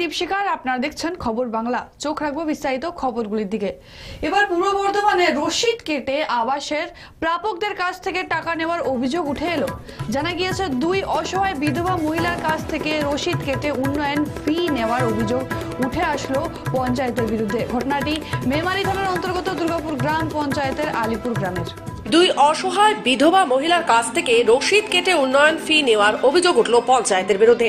দীপশিকার আপনারা দেখছেন খবর বাংলা। চোখ রাখব বিস্তারিত খবরগুলির দিকে। এবার পূর্ব বর্ধমানে রশিদ কেটে আবাসের প্রাপকদের কাছ থেকে টাকা নেওয়ার অভিযোগ উঠে এলো। জানা গিয়েছে, দুই অসহায় বিধবা মহিলার কাছ থেকে রশিদ কেটে উন্নয়ন ফি নেওয়ার অভিযোগ উঠে আসলো পঞ্চায়েতের বিরুদ্ধে। ঘটনাটি মেমারি থানার অন্তর্গত দুর্গাপুর গ্রাম পঞ্চায়েতের আলিপুর গ্রামের। দুই অসহায় বিধবা মহিলার কাছ থেকে রসিদ কেটে উন্নয়ন ফি নেওয়ার অভিযোগ উঠল পঞ্চায়েতের বিরুদ্ধে।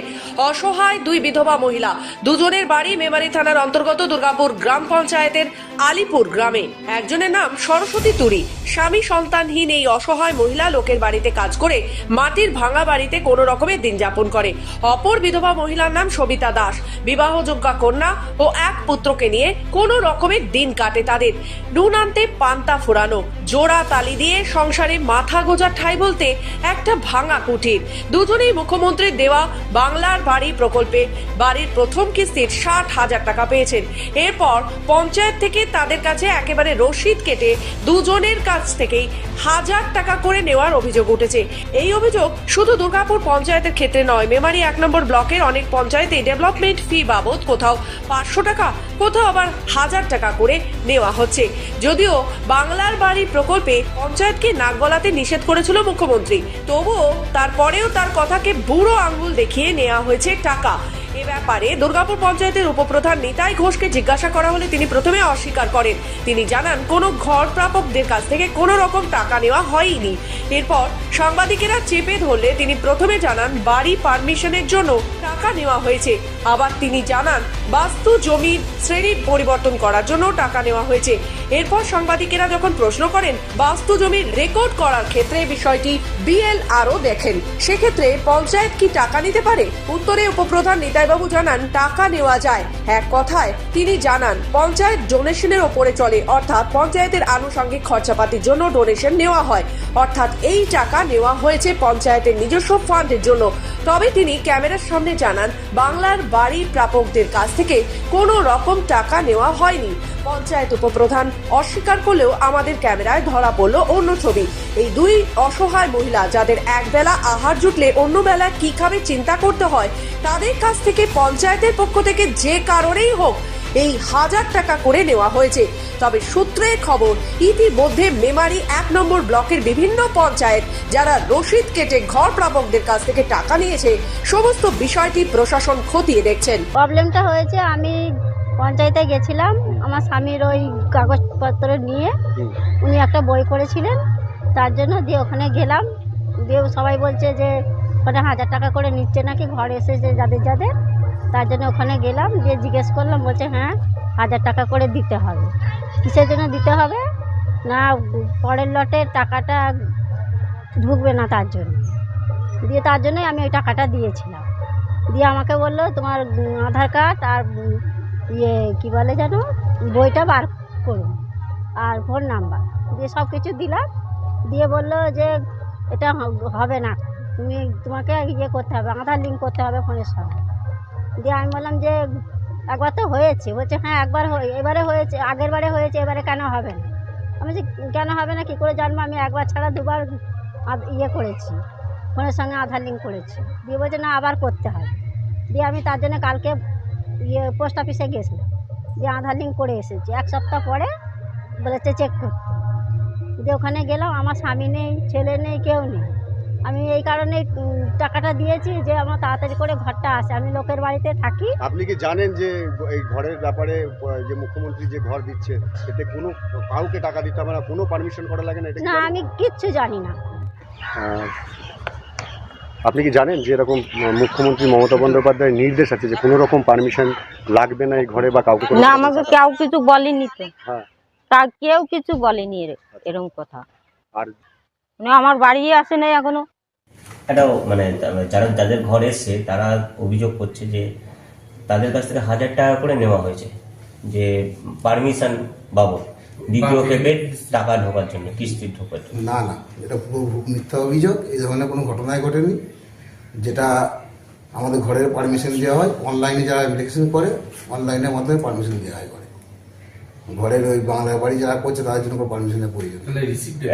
অসহায় দুই বিধবা মহিলা দুজনের বাড়ি মেমারি থানার অন্তর্গত দুর্গাপুর গ্রাম পঞ্চায়েতের আলিপুর গ্রামে। একজনের নাম সরস্বতী তুরি। স্বামী সন্তানহীন এই অসহায় মহিলা লোকের বাড়িতে কাজ করে মাটির ভাঙা বাড়িতে কোনো রকমের দিন যাপন করে। অপর বিধবা মহিলার নাম সবিতা দাস। বিবাহযোগ্যা কন্যা ও এক পুত্রকে নিয়ে কোনো রকমের দিন কাটে তাদের। নুন আনতে পান্তা ফোরানো, জোড়া তালি দিয়ে সংসারে মাথা গোজা ঠাই বলতে একটা ভাঙা কুঠির দুজনেই মুখ্যমন্ত্রীর দেওয়া বাংলার বাড়ি প্রকল্পে বাড়ির প্রথম কিস্তির ষাট হাজার টাকা পেয়েছেন। এরপর পঞ্চায়েত থেকে তাদের কাছে একেবারে রসিদ কেটে দুজনের কাছ থেকেই হাজার টাকা করে নেওয়ার অভিযোগ উঠেছে। এই অভিযোগ শুধু দুর্গাপুর পঞ্চায়েতের ক্ষেত্রে নয়, মেমারি এক নম্বর ব্লকের অনেক পঞ্চায়েতে ডেভেলপমেন্ট ফি বাবদ কোথাও পাঁচশো টাকা, কোথাও আবার হাজার টাকা করে নেওয়া হচ্ছে। যদিও বাংলার বাড়ি প্রকল্পে পঞ্চায়েতকে নাক গলাতে নিষেধ করেছিল মুখ্যমন্ত্রী। তবুও তারপরেও তার কথাকে বুড়ো আঙ্গুল দেখিয়ে নেওয়া হয়েছে টাকা। এ ব্যাপারে দুর্গাপুর পঞ্চায়েতের উপপ্রধান নিতাই ঘোষকে জিজ্ঞাসা করা হলে তিনি প্রথমে অস্বীকার করেন। তিনি জানান, কোনো ঘর প্রাপকদের কাছ থেকে কোনো রকম টাকা নেওয়া হয়নি। এরপর সাংবাদিকেরা চেপে ধরলে তিনি প্রথমে জানান, বাড়ি পারমিশনের জন্য টাকা নেওয়া হয়েছে। আবার তিনি জানান, বাস্তু জমির শ্রেণি পরিবর্তন করার জন্য টাকা নেওয়া হয়েছে। এরপর সাংবাদিকেরা যখন প্রশ্ন করেন, বাস্তু জমির রেকর্ড করার ক্ষেত্রে বিষয়টি বিএল আরও দেখেন। সেক্ষেত্রে পঞ্চায়েত কি টাকা নিতে পারে? উত্তরে উপপ্রধান নিতাইবাবু জানান, টাকা নেওয়া যায়। এক কথায়, তিনি জানান, পঞ্চায়েত ডোনেশনের ওপরে চলে। অর্থাৎ, পঞ্চায়েতের আনুষঙ্গিক খরচাপাতির জন্য ডোনেশন নেওয়া হয়। অর্থাৎ, এই টাকা নেওয়া হয়েছে পঞ্চায়েতের নিজস্ব ফান্ডের জন্য। তবে তিনি ক্যামেরার সামনে জানান, বাংলার বাড়ি প্রাপকদের কাছ থেকে কোনো রকম টাকা নেওয়া হয়নি। পঞ্চায়েত উপপ্রধান অস্বীকার করলেও আমাদের ক্যামেরায় ধরা পড়ল অন্য ছবি। এই দুই অসহায় মহিলা, যাদের একবেলা আহার জুটলে অন্য বেলা কি খাবে চিন্তা করতে হয়, তাদের কাছ থেকে পঞ্চায়েতের পক্ষ থেকে যে কারণেই হোক এই হাজার টাকা করে নেওয়া হয়েছে। তবে সূত্রের খবর ইতিমধ্যে মেমারি এক নম্বর ব্লকের বিভিন্ন পঞ্চায়েত যারা রসিদ কেটে ঘর প্রাপকদের কাছ থেকে টাকা নিয়েছে সমস্ত বিষয়টি প্রশাসন খতিয়ে দেখছেন। প্রবলেমটা হয়েছে আমি পঞ্চায়েতে গেছিলাম আমার স্বামীর ওই কাগজপত্র নিয়ে উনি একটা বই করেছিলেন তার জন্য দিয়ে ওখানে গেলাম। দিয়ে সবাই বলছে যে ওখানে হাজার টাকা করে নিচ্ছে নাকি? ঘর এসেছে যাদের যাদের। তার জন্য ওখানে গেলাম দিয়ে জিজ্ঞেস করলাম, বলছে হ্যাঁ হাজার টাকা করে দিতে হবে। কিসের জন্য দিতে হবে? না, পরের লটে টাকাটা ঢুকবে না তার জন্য। দিয়ে তার জন্যই আমি ওই টাকাটা দিয়েছিলাম। দিয়ে আমাকে বলল, তোমার আধার কার্ড আর ইয়ে কী বলে যেন, বইটা বার করুন আর ফোন নাম্বার দিয়ে সব কিছু দিলাম। দিয়ে বলল যে, এটা হবে না। তুমি তোমাকে ইয়ে করতে হবে, আধার লিঙ্ক করতে হবে ফোনের সঙ্গে দিয়ে আমি বললাম যে, একবার তো হয়েছে, বলছে হ্যাঁ একবার এবারে হয়েছে, আগের বারে হয়েছে, এবারে কেন হবে না? আমি বলছি, কেন হবে না? কী করে জানব? আমি একবার ছাড়া দুবার ইয়ে করেছি, ফোনের সঙ্গে আধার লিঙ্ক করেছি। দিয়ে বলছে, না, আবার করতে হবে। দিয়ে আমি তার জন্য কালকে ইয়ে পোস্ট অফিসে গেছিলাম। দিয়ে আধার লিঙ্ক করে এসেছি। এক সপ্তাহ পরে বলেছে চেক করতে। দিয়ে ওখানে গেলাম, আমার স্বামী নেই, ছেলে নেই, কেউ নেই। আমি এই কারণে টাকাটা দিয়েছি যে আমার তাড়াতাড়ি করে ঘরটা আসে। আমি লোকের বাড়িতে থাকি। আপনি কি জানেন যে এই ঘরের ব্যাপারে যে মুখ্যমন্ত্রী যে ঘর দিচ্ছে এতে কোনো কাউকে টাকা দিতে হবে না কোনো পারমিশন করা লাগে না এটা না আমি কিচ্ছু জানি না। আপনি কি জানেন যে এরকম মুখ্যমন্ত্রী মমতা বন্দ্যোপাধ্যায়ের নির্দেশ আছে যে কোনো রকম পারমিশন লাগবে না এই ঘরে বা কাউকে না আমাকে কেউ কিছু বলেনি তো। হ্যাঁ। তা কেউ কিছু বলেনি এর- এরকম কথা। আর মানে আমার বাড়ি আসে নাই এখনও। এটাও মানে যারা যাদের ঘর এসছে তারা অভিযোগ করছে যে তাদের কাছ থেকে হাজার টাকা করে নেওয়া হয়েছে যে পারমিশন বাবদ দ্বিতীয় ক্ষেপে টাকা ঢোকার জন্য কিস্তি ঢোকার জন্য। না না এটা পুরো মিথ্যা অভিযোগ এই ধরনের কোনো ঘটনাই ঘটেনি। যেটা আমাদের ঘরের পারমিশন দেওয়া হয় অনলাইনে যারা অ্যাপ্লিকেশন করে অনলাইনের মাধ্যমে পারমিশন দেওয়া হয় করে ঘরের ওই বাংলা বাড়ি যারা করছে তাদের জন্য পারমিশনের প্রয়োজন।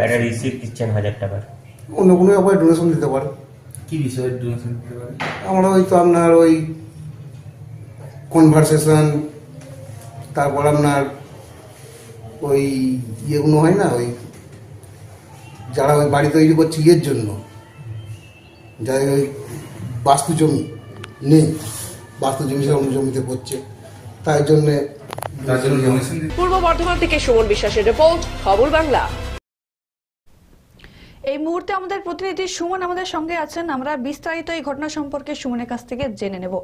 একটা রিসিপ্ট দিচ্ছেন হাজার টাকার। অন্য কোনো ব্যাপারে ডোনেশন দিতে পারে। কি বিষয়ে ডোনেশন দিতে পারে? আমরা ওই তো আপনার ওই কনভারসেশন তারপর আপনার ওই ইয়েগুলো হয় না ওই যারা ওই বাড়ি তৈরি করছে ইয়ের জন্য। যাদের ওই বাস্তু জমি নেই বাস্তু জমি সে অন্য জমিতে করছে তাই জন্যে তার জন্য ডোনেশন পূর্ব বর্ধমান থেকে সুমন বিশ্বাসের রিপোর্ট খবর বাংলা। এই মুহূর্তে আমাদের প্রতিনিধি সুমন আমাদের সঙ্গে আছেন। আমরা বিস্তারিত এই ঘটনা সম্পর্কে সুমনের কাছ থেকে জেনে নেব।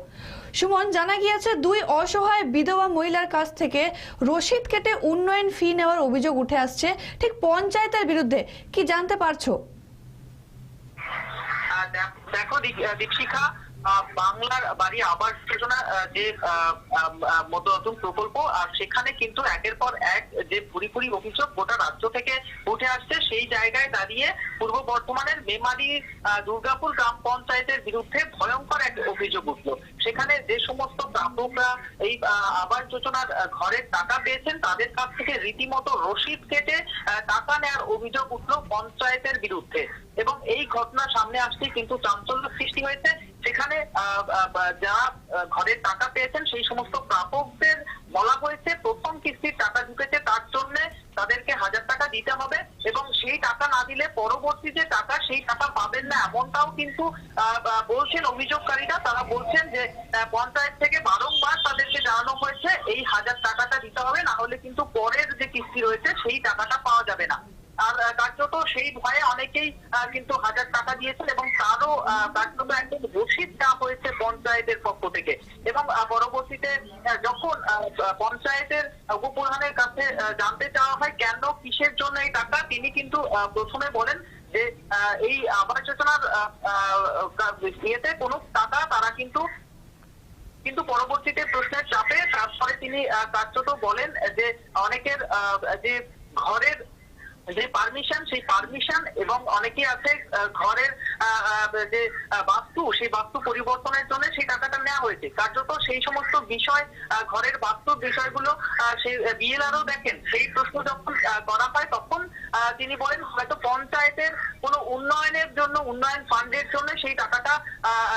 সুমন, জানা গিয়েছে দুই অসহায় বিধবা মহিলার কাছ থেকে রসিদ কেটে উন্নয়ন ফি নেওয়ার অভিযোগ উঠে আসছে। ঠিক পঞ্চায়েতের বিরুদ্ধে কি জানতে পারছ? দেখো দীপশিখা বাংলার বাড়ি আবাস যোজনা যে মতো নতুন প্রকল্প, আর সেখানে কিন্তু একের পর এক যে পুরিপুরি অভিযোগ গোটা রাজ্য থেকে উঠে আসছে, সেই জায়গায় দাঁড়িয়ে পূর্ব বর্ধমানের মেমারি দুর্গাপুর গ্রাম পঞ্চায়েতের বিরুদ্ধে ভয়ঙ্কর এক অভিযোগ উঠল। সেখানে যে সমস্ত প্রাপকরা এই আবাস যোজনার ঘরের টাকা পেয়েছেন, তাদের কাছ থেকে রীতিমতো রসিদ কেটে টাকা নেওয়ার অভিযোগ উঠল পঞ্চায়েতের বিরুদ্ধে। এবং এই ঘটনা সামনে আসতেই কিন্তু চাঞ্চল্য সৃষ্টি হয়েছে। সেখানে যারা ঘরের টাকা পেয়েছেন সেই সমস্ত প্রাপকদের বলা হয়েছে প্রথম কিস্তির টাকা ঢুকেছে তার জন্য তাদেরকে হাজার টাকা দিতে হবে এবং সেই টাকা না দিলে পরবর্তী যে টাকা সেই টাকা পাবেন না এমনটাও কিন্তু বলছেন অভিযোগকারীরা। তারা বলছেন যে পঞ্চায়েত থেকে বারংবার তাদেরকে জানানো হয়েছে, এই হাজার টাকাটা দিতে হবে, না হলে কিন্তু পরের যে কিস্তি রয়েছে সেই টাকাটা পাওয়া যাবে না আর আহ, কার্যত সেই ভয়ে অনেকেই আহ, কিন্তু হাজার টাকা দিয়েছেন এবং তারও কার্যত একদম রসিদ দেওয়া হয়েছে পঞ্চায়েতের পক্ষ থেকে। এবং পরবর্তীতে যখন পঞ্চায়েতের উপপ্রধানের কাছে জানতে চাওয়া হয় কেন, কিসের জন্য এই টাকা, তিনি কিন্তু প্রথমে বলেন যে এই আবাস যোজনার ইয়েতে কোনো টাকা তারা কিন্তু কিন্তু পরবর্তীতে প্রশ্নের চাপে তারপরে তিনি কার্যত বলেন যে, অনেকের যে ঘরের যে পারমিশন সেই পারমিশন এবং অনেকে আছে ঘরের যে বাস্তু সেই বাস্তু পরিবর্তনের জন্য সেই টাকাটা নেওয়া হয়েছে। কার্যত সেই সমস্ত বিষয় ঘরের বাস্তু বিষয়গুলো সেই বিএলআরও দেখেন সেই প্রশ্ন যখন করা হয় তখন তিনি বলেন হয়তো পঞ্চায়েতের কোনো উন্নয়নের জন্য উন্নয়ন ফান্ডের জন্য সেই টাকাটা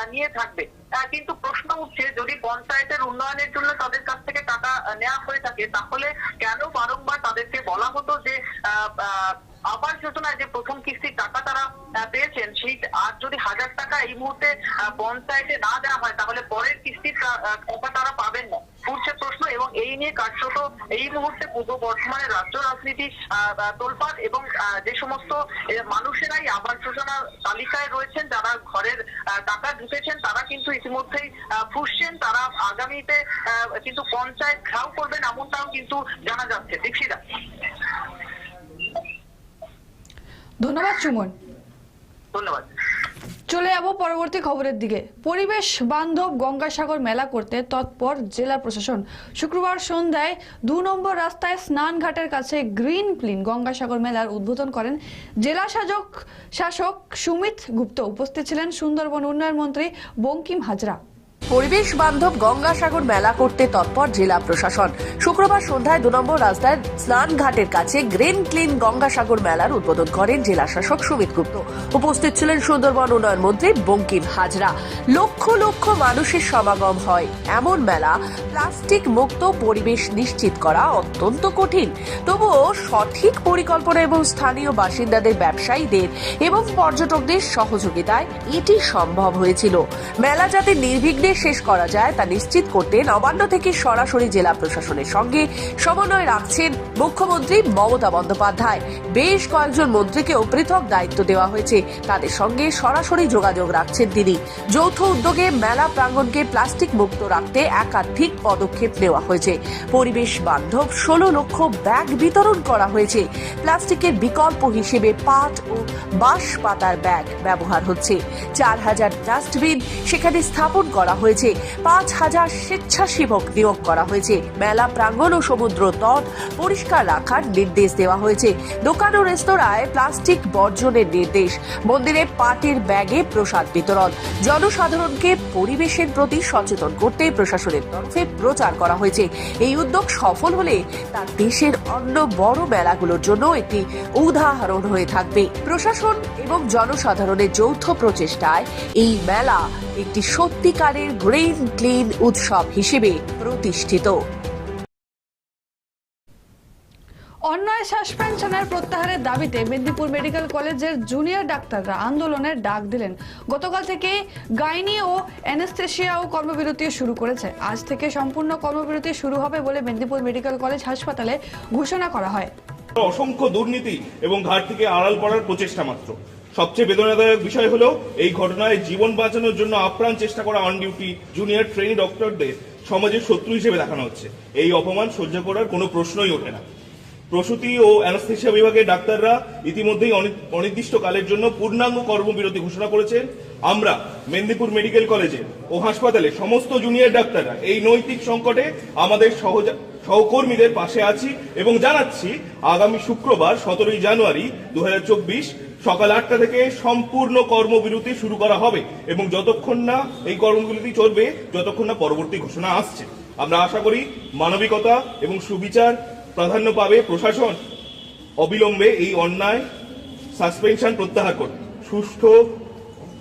নিয়ে থাকবে। কিন্তু প্রশ্ন উঠছে যদি পঞ্চায়েতের উন্নয়নের জন্য তাদের কাছ থেকে টাকা নেওয়া হয়ে থাকে তাহলে কেন বারংবার তাদেরকে বলা হতো যে আহ, আবাস যোজনায় যে প্রথম কিস্তির টাকা তারা পেয়েছেন সেই আর যদি হাজার টাকা এই মুহূর্তে পঞ্চায়েতে না দেওয়া হয় তাহলে পরের কিস্তির টাকা তারা পাবেন না। উঠছে প্রশ্ন এবং এই নিয়ে কার্যত এই মুহূর্তে পূর্ব বর্ধমানের রাজ্য রাজনীতি আহ, এবং যে সমস্ত মানুষেরাই আবাস যোজনার তালিকায় রয়েছেন যারা ঘরের টাকা ঢুকেছেন তারা কিন্তু ইতিমধ্যেই ফুসছেন তারা আগামীতে কিন্তু পঞ্চায়েত ঘেরাও করবেন এমনটাও কিন্তু জানা যাচ্ছে। দীক্ষিতা। ধন্যবাদ সুমন। ধন্যবাদ। চলে যাব পরবর্তী খবরের দিকে। পরিবেশ বান্ধব গঙ্গাসাগর মেলা করতে তৎপর জেলা প্রশাসন। শুক্রবার সন্ধ্যায় দু নম্বর রাস্তায় স্নানঘাটের কাছে গ্রিন প্লিন গঙ্গাসাগর মেলার উদ্বোধন করেন জেলা শাসক শাসক সুমিত গুপ্ত। উপস্থিত ছিলেন সুন্দরবন উন্নয়ন মন্ত্রী বঙ্কিম হাজরা। পরিবেশ বান্ধব গঙ্গাসাগর মেলা করতে তৎপর জেলা প্রশাসন। শুক্রবার সন্ধ্যায় দু নম্বর রাস্তার স্নান ঘাটের কাছে গ্রিন ক্লিন গঙ্গাসাগর মেলার উদ্বোধন করেন জেলা শাসক সুমিত গুপ্ত। উপস্থিত ছিলেন সুন্দরবন উন্নয়ন মন্ত্রী বঙ্কিম হাজরা। লক্ষ লক্ষ মানুষের সমাগম হয় এমন মেলা। প্লাস্টিক মুক্ত পরিবেশ নিশ্চিত করা অত্যন্ত কঠিন। তবুও সঠিক পরিকল্পনা এবং স্থানীয় বাসিন্দাদের, ব্যবসায়ীদের এবং পর্যটকদের সহযোগিতায় এটি সম্ভব হয়েছিল। মেলা যাতে নির্বিঘ্নে শেষ করা যায় তা নিশ্চিত করতে নবান্ন থেকে সরাসরি জেলা প্রশাসনের সঙ্গে সমন্বয় রাখছেন মুখ্যমন্ত্রী মমতা বন্দ্যোপাধ্যায়। বেশ কয়েকজন মন্ত্রীকেও পৃথক দায়িত্ব দেওয়া হয়েছে। তাদের সঙ্গে সরাসরি যোগাযোগ রাখছেন তিনি। যৌথ উদ্যোগে মেলা প্রাঙ্গণকে প্লাস্টিক মুক্ত রাখতে একাধিক পদক্ষেপ নেওয়া হয়েছে। পরিবেশ বান্ধব ষোলো লক্ষ ব্যাগ বিতরণ করা হয়েছে। প্লাস্টিকের বিকল্প হিসেবে পাট ও বাঁশ পাতার ব্যাগ ব্যবহার হচ্ছে। চার হাজার ডাস্টবিন সেখানে স্থাপন করা হয়েছে। পাঁচ হাজার স্বেচ্ছাসেবক নিয়োগ করা হয়েছে। মেলা প্রাঙ্গণ ও সমুদ্র তট পরিষ্কার রাখার নির্দেশ দেওয়া হয়েছে। দোকান ও রেস্তোরাঁয় প্লাস্টিক বর্জনের নির্দেশ। মন্দিরে পাটের ব্যাগে প্রসাদ বিতরণ। জনসাধারণকে পরিবেশের প্রতি সচেতন করতে প্রশাসনের তরফে প্রচার করা হয়েছে। এই উদ্যোগ সফল হলে তা দেশের অন্য বড় মেলাগুলোর জন্য একটি উদাহরণ হয়ে থাকবে। প্রশাসন এবং জনসাধারণের যৌথ প্রচেষ্টায় এই মেলা একটি সত্যিকারের গ্রেন ক্লিন উৎসব হিসেবে প্রতিষ্ঠিত। অন্যায় সাসপেনশনের প্রত্যাহারের দাবিতে মেদিনীপুর মেডিকেল কলেজের জুনিয়র ডাক্তাররা আন্দোলনের ডাক দিলেন। গতকাল থেকে গাইনি ও অ্যানেস্থেশিয়াও কর্মবিরতি শুরু করেছে। আজ থেকে সম্পূর্ণ কর্মবিরতি শুরু হবে বলে মেদিনীপুর মেডিকেল কলেজ হাসপাতালে ঘোষণা করা হয়। অসংখ্য দুর্নীতি এবং ঘাটতিকে আড়াল করার প্রচেষ্টা মাত্র। সবচেয়ে বেদনাদায়ক বিষয় হলো, এই ঘটনায় জীবন বাঁচানোর জন্য আপ্রাণ চেষ্টা করা অন ডিউটি জুনিয়র ট্রেনি ডক্টরদের সমাজের শত্রু হিসেবে দেখানো হচ্ছে। এই অপমান সহ্য করার কোনো প্রশ্নই ওঠে না। প্রসূতি ও অ্যানাস্থেশিয়া বিভাগের ডাক্তাররা ইতিমধ্যেই অনি- অনির্দিষ্টকালের জন্য পূর্ণাঙ্গ কর্মবিরতি ঘোষণা করেছেন। আমরা মেদিনীপুর মেডিকেল কলেজে ও হাসপাতালে সমস্ত জুনিয়র ডাক্তাররা এই নৈতিক সংকটে আমাদের সহকর্মীদের পাশে আছি এবং জানাচ্ছি আগামী শুক্রবার সতেরোই জানুয়ারি দু হাজার চব্বিশ সকাল আটটা থেকে সম্পূর্ণ কর্মবিরতি শুরু করা হবে এবং যতক্ষণ না এই কর্মবিরতি চলবে, যতক্ষণ না পরবর্তী ঘোষণা আসছে। আমরা আশা করি মানবিকতা এবং সুবিচার প্রাধান্য পাবে প্রশাসন অবিলম্বে এই অন্যায় সাসপেনশন প্রত্যাহার করবে সুষ্ঠু,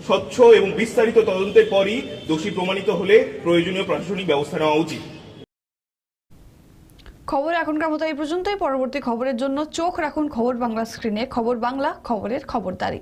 স্বচ্ছ এবং বিস্তারিত তদন্তের পরই দোষী প্রমাণিত হলে প্রয়োজনীয় প্রশাসনিক ব্যবস্থা নেওয়া উচিত। খবর এখনকার মতো এই পর্যন্তই। পরবর্তী খবরের জন্য চোখ রাখুন খবর বাংলা স্ক্রিনে। খবর বাংলা, খবরের খবরদারি।